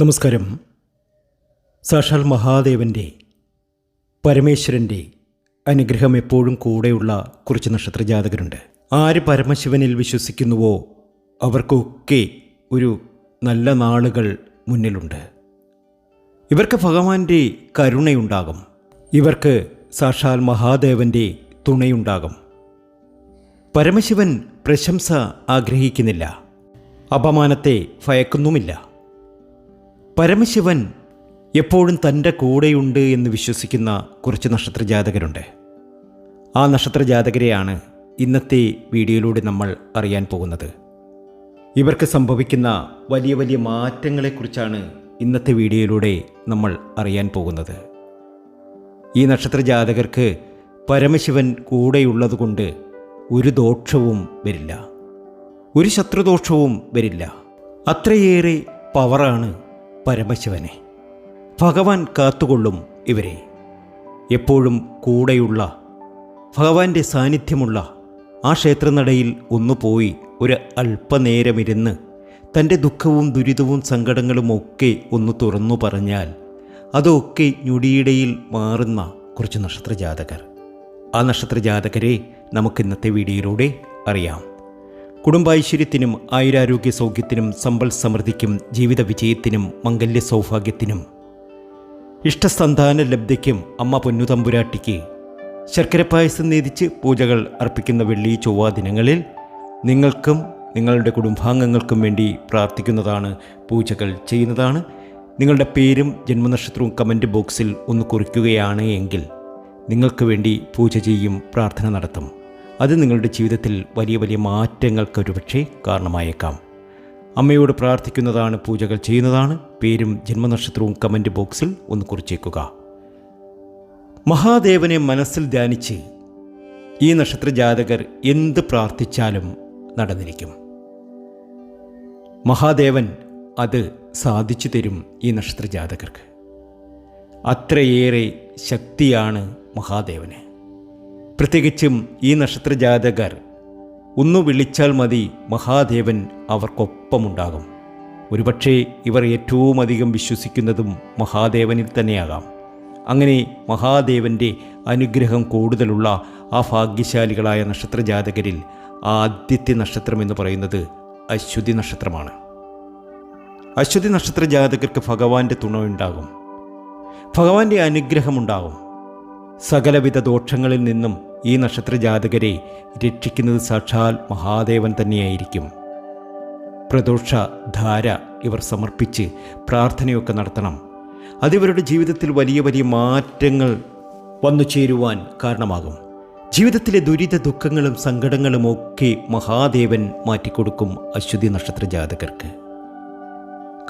നമസ്കാരം. സാക്ഷാൽ മഹാദേവന്റെ പരമേശ്വരന്റെ അനുഗ്രഹം എപ്പോഴും കൂടെയുള്ള കുറച്ച് നക്ഷത്ര ജാതകരുണ്ട് ആര് പരമശിവനിൽ വിശ്വസിക്കുന്നുവോ അവർക്കൊക്കെ ഒരു നല്ല നാളുകൾ മുന്നിലുണ്ട്. ഇവർക്ക് ഭഗവാന്റെ കരുണയുണ്ടാകും. ഇവർക്ക് സാക്ഷാൽ മഹാദേവന്റെ തുണയുണ്ടാകും. പരമശിവൻ പ്രശംസ ആഗ്രഹിക്കുന്നില്ല. അപമാനത്തെ ഭയക്കുന്നുമില്ല. പരമശിവൻ എപ്പോഴും തന്റെ കൂടെയുണ്ട് എന്ന് വിശ്വസിക്കുന്ന കുറച്ച് നക്ഷത്ര ജാതകരുണ്ട് ആ നക്ഷത്ര ജാതകരെയാണ് ഇന്നത്തെ വീഡിയോയിലൂടെ നമ്മൾ അറിയാൻ പോകുന്നത്. ഇവർക്ക് സംഭവിക്കുന്ന വലിയ വലിയ മാറ്റങ്ങളെക്കുറിച്ചാണ് ഇന്നത്തെ വീഡിയോയിലൂടെ നമ്മൾ അറിയാൻ പോകുന്നത്. ഈ നക്ഷത്ര ജാതകർക്ക് പരമശിവൻ കൂടെയുള്ളതുകൊണ്ട് ഒരു ദോഷവും വരില്ല. ഒരു ശത്രുദോഷവും വരില്ല. അത്രയേറെ പവറാണ് പരമശിവനെ. ഭഗവാൻ കാത്തുകൊള്ളും ഇവരെ. എപ്പോഴും കൂടെയുള്ള ഭഗവാന്റെ സാന്നിധ്യമുള്ള ആ ക്ഷേത്രനടയിൽ ഒന്ന് പോയി ഒരു അല്പനേരമിരുന്ന് തന്റെ ദുഃഖവും ദുരിതവും സങ്കടങ്ങളും ഒക്കെ ഒന്ന് തുറന്നു പറഞ്ഞാൽ അതൊക്കെ ഞൊടിയിടയിൽ മാറുന്ന കുറച്ച് നക്ഷത്രജാതകർ. ആ നക്ഷത്രജാതകരെ നമുക്ക് ഇന്നത്തെ വീഡിയോയിലൂടെ അറിയാം. കുടുംബൈശ്വര്യത്തിനും ആയുരാരോഗ്യ സൗഖ്യത്തിനും സമ്പൽ സമൃദ്ധിക്കും ജീവിത വിജയത്തിനും മംഗല്യ സൗഭാഗ്യത്തിനും. ഇഷ്ടസന്താന ലബ്ധിക്കും അമ്മ പൊന്നുതമ്പുരാട്ടിക്ക് ശർക്കര പായസം നേതിച്ച് പൂജകൾ അർപ്പിക്കുന്ന വെള്ളി ചൊവ്വ ദിനങ്ങളിൽ നിങ്ങൾക്കും നിങ്ങളുടെ കുടുംബാംഗങ്ങൾക്കും വേണ്ടി പ്രാർത്ഥിക്കുന്നതാണ് പൂജകൾ ചെയ്യുന്നതാണ്. നിങ്ങളുടെ പേരും ജന്മനക്ഷത്രവും കമന്റ് ബോക്സിൽ ഒന്ന് കുറിക്കുകയാണ് എങ്കിൽ നിങ്ങൾക്ക് വേണ്ടി പൂജ ചെയ്യും പ്രാർത്ഥന നടത്തും. അത് നിങ്ങളുടെ ജീവിതത്തിൽ വലിയ വലിയ മാറ്റങ്ങൾക്ക് ഒരുപക്ഷെ കാരണമായേക്കാം. അമ്മയോട് പ്രാർത്ഥിക്കുന്നതാണ് പൂജകൾ ചെയ്യുന്നതാണ്. പേരും ജന്മനക്ഷത്രവും കമന്റ് ബോക്സിൽ ഒന്ന് കുറിച്ചേക്കുക. മഹാദേവനെ മനസ്സിൽ ധ്യാനിച്ച് ഈ നക്ഷത്ര ജാതകർ എന്ത് പ്രാർത്ഥിച്ചാലും നടന്നിരിക്കും. മഹാദേവൻ അത് സാധിച്ചു തരും ഈ നക്ഷത്ര ജാതകർക്ക് അത്രയേറെ ശക്തിയാണ് മഹാദേവന്. പ്രത്യേകിച്ചും ഈ നക്ഷത്ര ജാതകർ ഒന്നു വിളിച്ചാൽ മതി മഹാദേവൻ അവർക്കൊപ്പമുണ്ടാകും. ഒരുപക്ഷെ ഇവർ ഏറ്റവും അധികം വിശ്വസിക്കുന്നതും മഹാദേവനിൽ തന്നെയാകാം. അങ്ങനെ മഹാദേവന്റെ അനുഗ്രഹം കൂടുതലുള്ള ആ ഭാഗ്യശാലികളായ നക്ഷത്ര ജാതകരിൽ ആദ്യത്തെ നക്ഷത്രം എന്ന് പറയുന്നത് അശ്വതി നക്ഷത്രമാണ്. അശ്വതി നക്ഷത്ര ജാതകർക്ക് ഭഗവാന്റെ തുണയുണ്ടാകും ഭഗവാന്റെ അനുഗ്രഹമുണ്ടാകും സകലവിധ ദോഷങ്ങളിൽ നിന്നും ഈ നക്ഷത്ര ജാതകരെ രക്ഷിക്കുന്നത് സാക്ഷാൽ മഹാദേവൻ തന്നെയായിരിക്കും. പ്രദോഷ ധാര ഇവർ സമർപ്പിച്ച് പ്രാർത്ഥനയൊക്കെ നടത്തണം. അതിവരുടെ ജീവിതത്തിൽ വലിയ വലിയ മാറ്റങ്ങൾ വന്നു ചേരുവാൻ കാരണമാകും. ജീവിതത്തിലെ ദുരിത ദുഃഖങ്ങളും സങ്കടങ്ങളും ഒക്കെ മഹാദേവൻ മാറ്റിക്കൊടുക്കും അശ്വതി നക്ഷത്ര ജാതകർക്ക്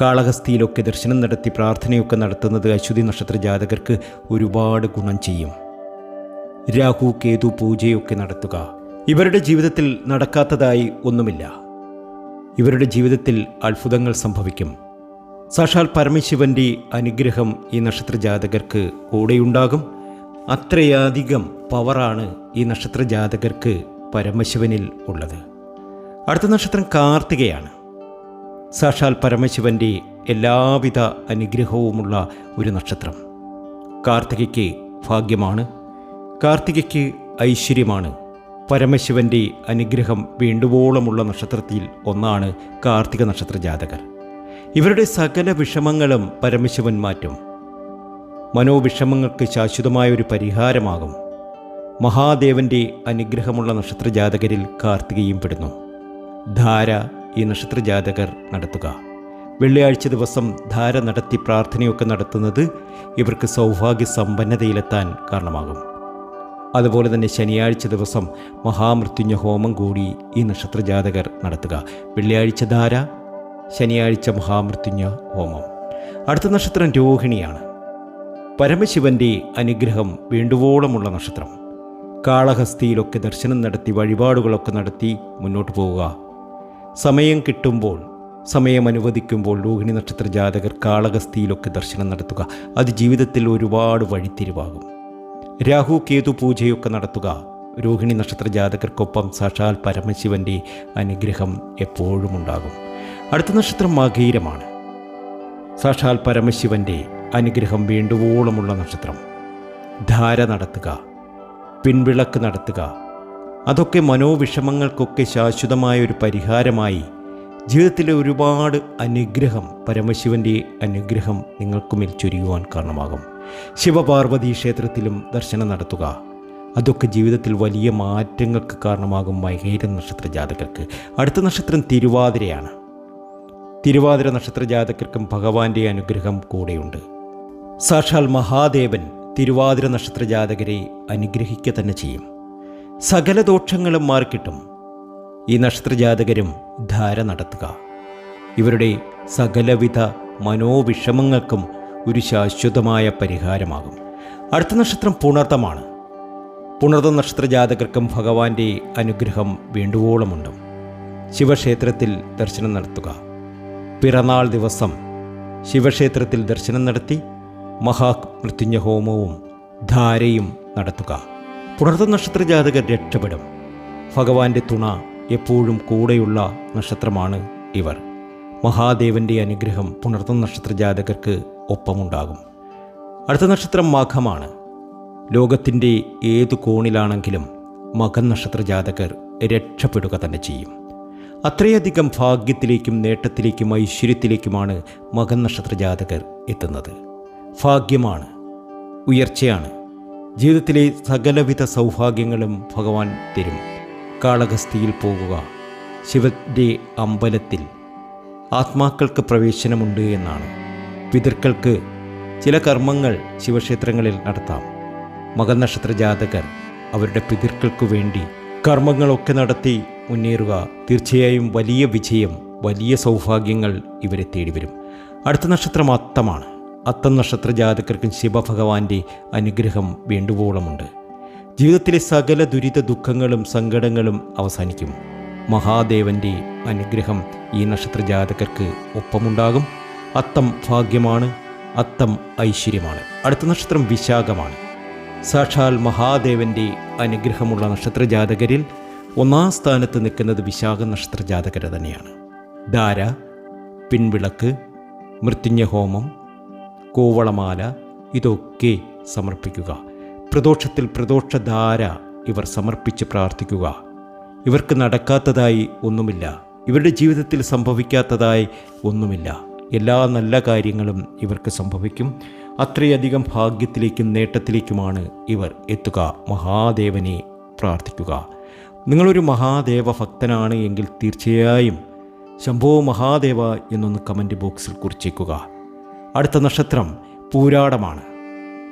കാളഹസ്തിയിലൊക്കെ ദർശനം നടത്തി പ്രാർത്ഥനയൊക്കെ നടത്തുന്നത് അശ്വതി നക്ഷത്ര ജാതകർക്ക് ഒരുപാട് ഗുണം ചെയ്യും. രാഹു കേതു പൂജയൊക്കെ നടത്തുക. ഇവരുടെ ജീവിതത്തിൽ നടക്കാത്തതായി ഒന്നുമില്ല. ഇവരുടെ ജീവിതത്തിൽ അത്ഭുതങ്ങൾ സംഭവിക്കും. സാക്ഷാൽ പരമശിവന്റെ അനുഗ്രഹം ഈ നക്ഷത്ര ജാതകർക്ക് കൂടെയുണ്ടാകും. അത്രയധികം പവറാണ് ഈ നക്ഷത്ര ജാതകർക്ക് പരമശിവനിൽ ഉള്ളത്. അടുത്ത നക്ഷത്രം കാർത്തികയാണ്. സാക്ഷാൽ പരമശിവന്റെ എല്ലാവിധ അനുഗ്രഹവുമുള്ള ഒരു നക്ഷത്രം. കാർത്തികയ്ക്ക് ഭാഗ്യമാണ്. കാർത്തികയ്ക്ക് ഐശ്വര്യമാണ്. പരമശിവന്റെ അനുഗ്രഹം വേണ്ടുവോളമുള്ള നക്ഷത്രത്തിൽ ഒന്നാണ് കാർത്തിക നക്ഷത്ര ജാതകർ ഇവരുടെ സകല വിഷമങ്ങളും പരമശിവൻ മാറ്റും. മനോവിഷമങ്ങൾക്ക് ശാശ്വതമായ ഒരു പരിഹാരമാകും. മഹാദേവന്റെ അനുഗ്രഹമുള്ള നക്ഷത്ര ജാതകരിൽ കാർത്തികയും പെടുന്നു. ധാര ഈ നക്ഷത്ര ജാതകർ നടത്തുക. വെള്ളിയാഴ്ച ദിവസം ധാര നടത്തി പ്രാർത്ഥനയൊക്കെ നടത്തുന്നത് ഇവർക്ക് സൗഭാഗ്യ സമ്പന്നതയിലെത്താൻ കാരണമാകും. അതുപോലെ തന്നെ ശനിയാഴ്ച ദിവസം മഹാമൃത്യുഞ്ഞ ഹോമം കൂടി ഈ നക്ഷത്രജാതകർ നടത്തുക. വെള്ളിയാഴ്ച ധാര ശനിയാഴ്ച മഹാമൃത്യുഞ്ഞ ഹോമം. അടുത്ത നക്ഷത്രം രോഹിണിയാണ്. പരമശിവന്റെ അനുഗ്രഹം വേണ്ടുവോളമുള്ള നക്ഷത്രം. കാളഹസ്തിയിലൊക്കെ ദർശനം നടത്തി വഴിപാടുകളൊക്കെ നടത്തി മുന്നോട്ട് പോവുക. സമയം കിട്ടുമ്പോൾ സമയം അനുവദിക്കുമ്പോൾ രോഹിണി നക്ഷത്ര ജാതകർ കാളഹസ്തിയിലൊക്കെ ദർശനം നടത്തുക. അത് ജീവിതത്തിൽ ഒരുപാട് വഴിത്തിരിവാകും. രാഹു കേതു പൂജയൊക്കെ നടത്തുക. രോഹിണി നക്ഷത്ര ജാതകർക്കൊപ്പം സാക്ഷാൽ പരമശിവന്റെ അനുഗ്രഹം എപ്പോഴും ഉണ്ടാകും. അടുത്ത നക്ഷത്രം മകീരമാണ്. സാക്ഷാൽ പരമശിവന്റെ അനുഗ്രഹം വേണ്ടുവോളമുള്ള നക്ഷത്രം. ധാര നടത്തുക. പിൻവിളക്ക് നടത്തുക. അതൊക്കെ മനോവിഷമങ്ങൾക്കൊക്കെ ശാശ്വതമായ ഒരു പരിഹാരമായി ജീവിതത്തിലെ ഒരുപാട് അനുഗ്രഹം പരമശിവന്റെ അനുഗ്രഹം നിങ്ങൾക്കുമേൽ ചൊരിയുവാൻ കാരണമാകും. ശിവപാർവതി ക്ഷേത്രത്തിലും ദർശനം നടത്തുക. അതൊക്കെ ജീവിതത്തിൽ വലിയ മാറ്റങ്ങൾക്ക് കാരണമാകും മകേര നക്ഷത്ര ജാതകർക്ക്. അടുത്ത നക്ഷത്രം തിരുവാതിരയാണ്. തിരുവാതിര നക്ഷത്ര ജാതകർക്കും ഭഗവാന്റെ അനുഗ്രഹം കൂടെയുണ്ട്. സാക്ഷാൽ മഹാദേവൻ തിരുവാതിര നക്ഷത്ര ജാതകരെ അനുഗ്രഹിക്കുക തന്നെ ചെയ്യും. സകല ദോഷങ്ങളും മാറിക്കിട്ടും. ഈ നക്ഷത്രജാതകരും ധാര നടത്തുക. ഇവരുടെ സകലവിധ മനോവിഷമങ്ങൾക്കും ഒരു ശാശ്വതമായ പരിഹാരമാകും. അടുത്ത നക്ഷത്രം പുണർത്തമാണ് പുണർത്ത നക്ഷത്ര ജാതകർക്കും ഭഗവാന്റെ അനുഗ്രഹം വേണ്ടുവോളമുണ്ട്. ശിവക്ഷേത്രത്തിൽ ദർശനം നടത്തുക. പിറന്നാൾ ദിവസം ശിവക്ഷേത്രത്തിൽ ദർശനം നടത്തി മഹാമൃത്യുഞ്ജ ഹോമവും ധാരയും നടത്തുക. പുണർത്ത നക്ഷത്ര ജാതകർ രക്ഷപ്പെടും. ഭഗവാന്റെ തുണ എപ്പോഴും കൂടെയുള്ള നക്ഷത്രമാണ് ഇവർ. മഹാദേവന്റെ അനുഗ്രഹം പുണർത്തുന്ന നക്ഷത്ര ജാതകർക്ക് ഒപ്പമുണ്ടാകും. അടുത്ത നക്ഷത്രം മഖമാണ്. ലോകത്തിന്റെ ഏതു കോണിലാണെങ്കിലും മകൻ നക്ഷത്ര ജാതകർ രക്ഷപ്പെടുക തന്നെ ചെയ്യും. അത്രയധികം ഭാഗ്യത്തിലേക്കും നേട്ടത്തിലേക്കും ഐശ്വര്യത്തിലേക്കുമാണ് മകൻ നക്ഷത്ര ജാതകർ എത്തുന്നത്. ഭാഗ്യമാണ്. ഉയർച്ചയാണ്. ജീവിതത്തിലെ സകലവിധ സൗഭാഗ്യങ്ങളും ഭഗവാൻ തരും. കാളഹസ്തിയിൽ പോകുക. ശിവന്റെ അമ്പലത്തിൽ ആത്മാക്കൾക്ക് പ്രവേശനമുണ്ട് എന്നാണ്. പിതൃക്കൾക്ക് ചില കർമ്മങ്ങൾ ശിവക്ഷേത്രങ്ങളിൽ നടത്താം. മകനക്ഷത്ര ജാതകർ അവരുടെ പിതൃക്കൾക്കു വേണ്ടി കർമ്മങ്ങളൊക്കെ നടത്തി മുന്നേറുക. തീർച്ചയായും വലിയ വിജയം വലിയ സൗഭാഗ്യങ്ങൾ ഇവരെ തേടി വരും അടുത്ത നക്ഷത്രം അത്തമാണ്. അത്തം നക്ഷത്ര ജാതകർക്കും ശിവഭഗവാന്റെ അനുഗ്രഹം വേണ്ടുവോളമുണ്ട്. ജീവിതത്തിലെ സകല ദുരിത ദുഃഖങ്ങളും സങ്കടങ്ങളും അവസാനിക്കും. മഹാദേവന്റെ അനുഗ്രഹം ഈ നക്ഷത്ര ജാതകർക്ക് ഒപ്പമുണ്ടാകും. അത്തം ഭാഗ്യമാണ് അത്തം ഐശ്വര്യമാണ്. അടുത്ത നക്ഷത്രം വിശാഖമാണ്. സാക്ഷാൽ മഹാദേവന്റെ അനുഗ്രഹമുള്ള നക്ഷത്ര ജാതകരിൽ ഒന്നാം സ്ഥാനത്ത് നിൽക്കുന്നത് വിശാഖ നക്ഷത്ര ജാതകർ തന്നെയാണ്. ധാര പിൻവിളക്ക് മൃത്യുഞ്ജഹോമം കോവളമാല ഇതൊക്കെ സമർപ്പിക്കുക. പ്രദോഷത്തിൽ പ്രദോഷധാര ഇവർ സമർപ്പിച്ച് പ്രാർത്ഥിക്കുക. ഇവർക്ക് നടക്കാത്തതായി ഒന്നുമില്ല. ഇവരുടെ ജീവിതത്തിൽ സംഭവിക്കാത്തതായി ഒന്നുമില്ല. എല്ലാ നല്ല കാര്യങ്ങളും ഇവർക്ക് സംഭവിക്കും. അത്രയധികം ഭാഗ്യത്തിലേക്കും നേട്ടത്തിലേക്കുമാണ് ഇവർ എത്തുക. മഹാദേവനെ പ്രാർത്ഥിക്കുക. നിങ്ങളൊരു മഹാദേവ ഭക്തനാണ് എങ്കിൽ തീർച്ചയായും ശംഭോ മഹാദേവ എന്നൊന്ന് കമന്റ് ബോക്സിൽ കുറിച്ചേക്കുക. അടുത്ത നക്ഷത്രം പൂരാടമാണ്.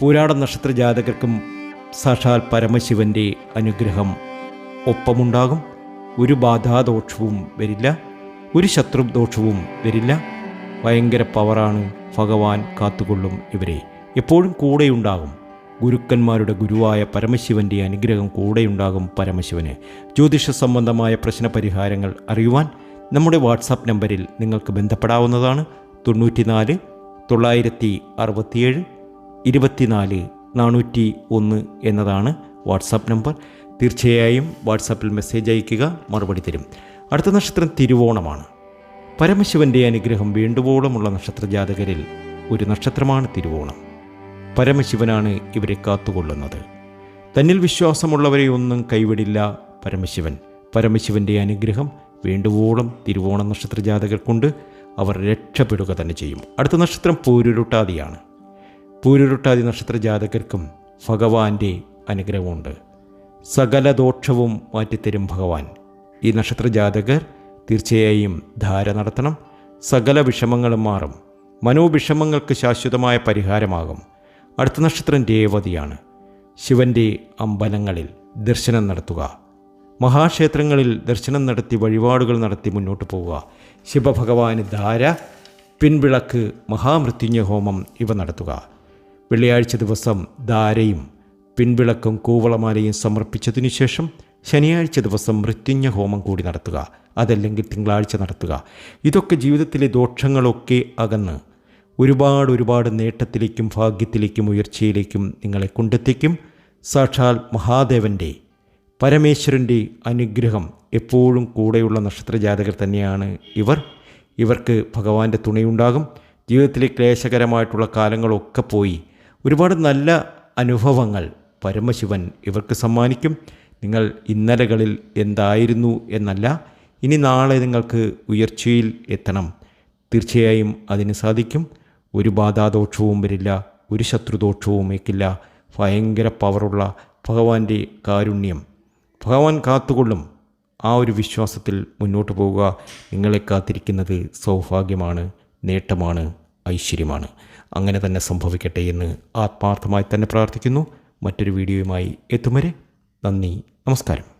പൂരാട നക്ഷത്ര ജാതകർക്കും സാക്ഷാൽ പരമശിവന്റെ അനുഗ്രഹം ഒപ്പമുണ്ടാകും. ഒരു ബാധാദോഷവും വരില്ല. ഒരു ശത്രു ദോഷവും വരില്ല. ഭയങ്കര പവറാണ് ഭഗവാൻ കാത്തുകൊള്ളും ഇവരെ. എപ്പോഴും കൂടെയുണ്ടാകും. ഗുരുക്കന്മാരുടെ ഗുരുവായ പരമശിവന്റെ അനുഗ്രഹം കൂടെയുണ്ടാകും പരമശിവന്. ജ്യോതിഷ സംബന്ധമായ പ്രശ്നപരിഹാരങ്ങൾ അറിയുവാൻ നമ്മുടെ വാട്സാപ്പ് നമ്പറിൽ നിങ്ങൾക്ക് ബന്ധപ്പെടാവുന്നതാണ് തൊണ്ണൂറ്റിനാല് തൊള്ളായിരത്തി അറുപത്തിയേഴ് ഇരുപത്തിനാല് നാനൂറ്റി ഒന്ന് എന്നതാണ് വാട്സാപ്പ് നമ്പർ. തീർച്ചയായും വാട്സാപ്പിൽ മെസ്സേജ് അയയ്ക്കുക മറുപടി തരും. അടുത്ത നക്ഷത്രം തിരുവോണമാണ്. പരമശിവന്റെ അനുഗ്രഹം വേണ്ടുവോളമുള്ള നക്ഷത്ര ജാതകരിൽ ഒരു നക്ഷത്രമാണ് തിരുവോണം. പരമശിവനാണ് ഇവരെ കാത്തുകൊള്ളുന്നത്. തന്നിൽ വിശ്വാസമുള്ളവരെ ഒന്നും കൈവിടില്ല പരമശിവൻ. പരമശിവന്റെ അനുഗ്രഹം വേണ്ടുവോളം തിരുവോണ നക്ഷത്ര ജാതകർക്കുണ്ട് അവർ രക്ഷപ്പെടുക തന്നെ ചെയ്യും. അടുത്ത നക്ഷത്രം പൂരുരുട്ടാതിയാണ്. പൂരുരുട്ടാതി നക്ഷത്ര ജാതകർക്കും ഭഗവാന്റെ അനുഗ്രഹമുണ്ട്. സകല ദോഷവും മാറ്റിത്തരും ഭഗവാൻ. ഈ നക്ഷത്ര ജാതകർ തീർച്ചയായും ധാര നടത്തണം. സകല വിഷമങ്ങളും മാറും. മനോവിഷമങ്ങൾക്ക് ശാശ്വതമായ പരിഹാരമാകും. അടുത്ത നക്ഷത്രം രേവതിയാണ്. ശിവന്റെ അമ്പലങ്ങളിൽ ദർശനം നടത്തുക. മഹാക്ഷേത്രങ്ങളിൽ ദർശനം നടത്തി വഴിപാടുകൾ നടത്തി മുന്നോട്ട് പോവുക. ശിവഭഗവാന് ധാര പിൻവിളക്ക് മഹാമൃത്യുഞ്ജ ഹോമം ഇവ നടത്തുക. വെള്ളിയാഴ്ച ദിവസം ധാരയും പിൻവിളക്കും കൂവളമാലയും സമർപ്പിച്ചതിനു ശേഷം ശനിയാഴ്ച ദിവസം മൃത്യുഞ്ഞ ഹോമം കൂടി നടത്തുക അതല്ലെങ്കിൽ തിങ്കളാഴ്ച നടത്തുക. ഇതൊക്കെ ജീവിതത്തിലെ ദോഷങ്ങളൊക്കെ അകന്ന് ഒരുപാട് ഒരുപാട് നേട്ടത്തിലേക്കും ഭാഗ്യത്തിലേക്കും ഉയർച്ചയിലേക്കും നിങ്ങളെ കൊണ്ടെത്തിക്കും. സാക്ഷാൽ മഹാദേവന്റെ പരമേശ്വരന്റെ അനുഗ്രഹം എപ്പോഴും കൂടെയുള്ള നക്ഷത്ര ജാതകർ തന്നെയാണ് ഇവർ. ഇവർക്ക് ഭഗവാന്റെ തുണയുണ്ടാകും. ജീവിതത്തിലെ ക്ലേശകരമായിട്ടുള്ള കാലങ്ങളൊക്കെ പോയി. ഒരുപാട് നല്ല അനുഭവങ്ങൾ പരമശിവൻ ഇവർക്ക് സമ്മാനിക്കും. നിങ്ങൾ ഇന്നലകളിൽ എന്തായിരുന്നു എന്നല്ല ഇനി നാളെ നിങ്ങൾക്ക് ഉയർച്ചയിൽ എത്തണം. തീർച്ചയായും അതിന് സാധിക്കും. ഒരു ബാധാദോഷവും വരില്ല ഒരു ശത്രുദോഷവും ഏക്കില്ല. ഭയങ്കര പവറുള്ള ഭഗവാന്റെ കാരുണ്യം. ഭഗവാൻ കാത്തുകൊള്ളും. ആ ഒരു വിശ്വാസത്തിൽ മുന്നോട്ട് പോവുക നിങ്ങളെ കാത്തിരിക്കുന്നത് സൗഭാഗ്യമാണ് നേട്ടമാണ് ഐശ്വര്യമാണ്. അങ്ങനെ തന്നെ സംഭവിക്കട്ടെ എന്ന് ആത്മാർത്ഥമായി തന്നെ പ്രാർത്ഥിക്കുന്നു. മറ്റൊരു വീഡിയോയുമായി എത്തും വരെ നന്ദി നമസ്കാരം.